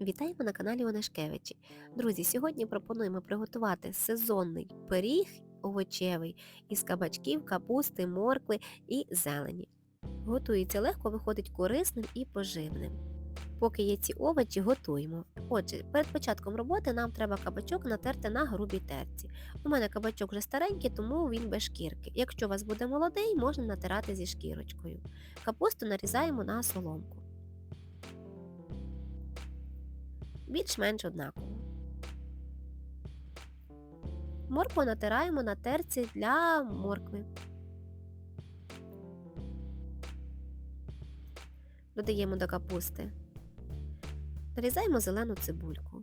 Вітаємо на каналі Онешкевичі. Друзі, сьогодні пропонуємо приготувати сезонний пиріг овочевий із кабачків, капусти, моркви і зелені. Готується легко, виходить корисним і поживним. Поки є ці овочі, готуємо. Отже, перед початком роботи нам треба кабачок натерти на грубій терці. У мене кабачок вже старенький, тому він без шкірки. Якщо у вас буде молодий, можна натирати зі шкірочкою. Капусту нарізаємо на соломку. Більш-менш однаково. Моркву натираємо на терці для моркви. Додаємо до капусти. Нарізаємо зелену цибульку.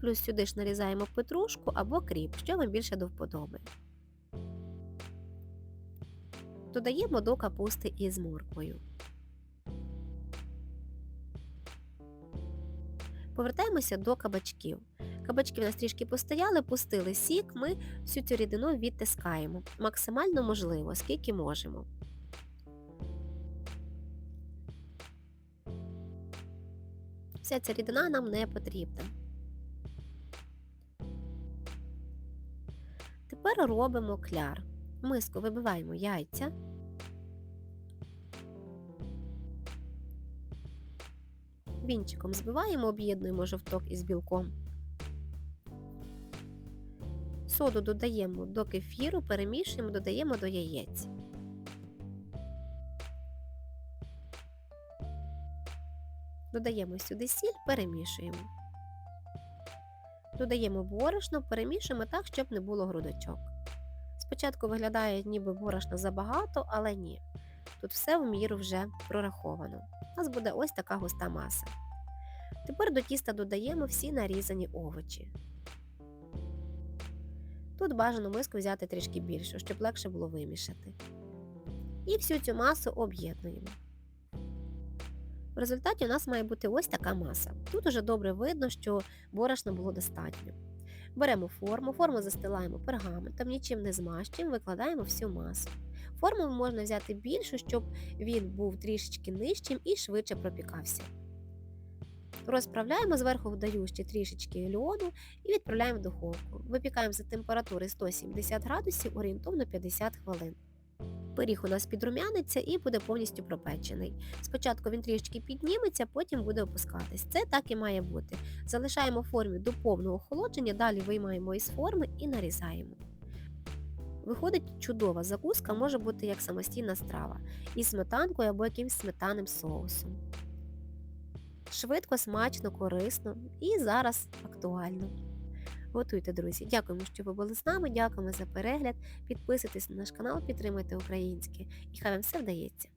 Плюс сюди ж нарізаємо петрушку або кріп, що вам більше до вподоби. Додаємо до капусти із морквою. Повертаємося до кабачків. Кабачки в нас трішки постояли, пустили сік, ми всю цю рідину відтискаємо. Максимально можливо, скільки можемо. Вся ця рідина нам не потрібна. Тепер робимо кляр. Миску вибиваємо яйця. Вінчиком збиваємо, об'єднуємо жовток із білком. Соду додаємо до кефіру, перемішуємо, додаємо до яєць. Додаємо сюди сіль, перемішуємо. Додаємо борошно, перемішуємо так, щоб не було грудочок. Спочатку виглядає, ніби борошна забагато, але ні. Тут все в міру вже прораховано. У нас буде ось така густа маса. Тепер до тіста додаємо всі нарізані овочі. Тут бажано миску взяти трішки більшу, щоб легше було вимішати. І всю цю масу об'єднуємо. В результаті у нас має бути ось така маса. Тут уже добре видно, що борошна було достатньо. Беремо форму, форму застилаємо пергаментом, нічим не змащуємо, викладаємо всю масу. Форму можна взяти більшу, щоб він був трішечки нижчим і швидше пропікався. Розправляємо зверху вдаю ще трішечки льоду і відправляємо в духовку. Випікаємо за температури 170 градусів орієнтовно 50 хвилин. Пиріг у нас підрумяниться і буде повністю пропечений. Спочатку він трішки підніметься, потім буде опускатись. Це так і має бути. Залишаємо формі до повного охолодження, далі виймаємо із форми і нарізаємо. Виходить чудова закуска, може бути як самостійна страва, із сметанкою або якимсь сметанним соусом. Швидко, смачно, корисно і зараз актуально. Готуйте, друзі. Дякуємо, що ви були з нами, дякуємо за перегляд. Підписуйтесь на наш канал, підтримуйте українське і хай вам все вдається.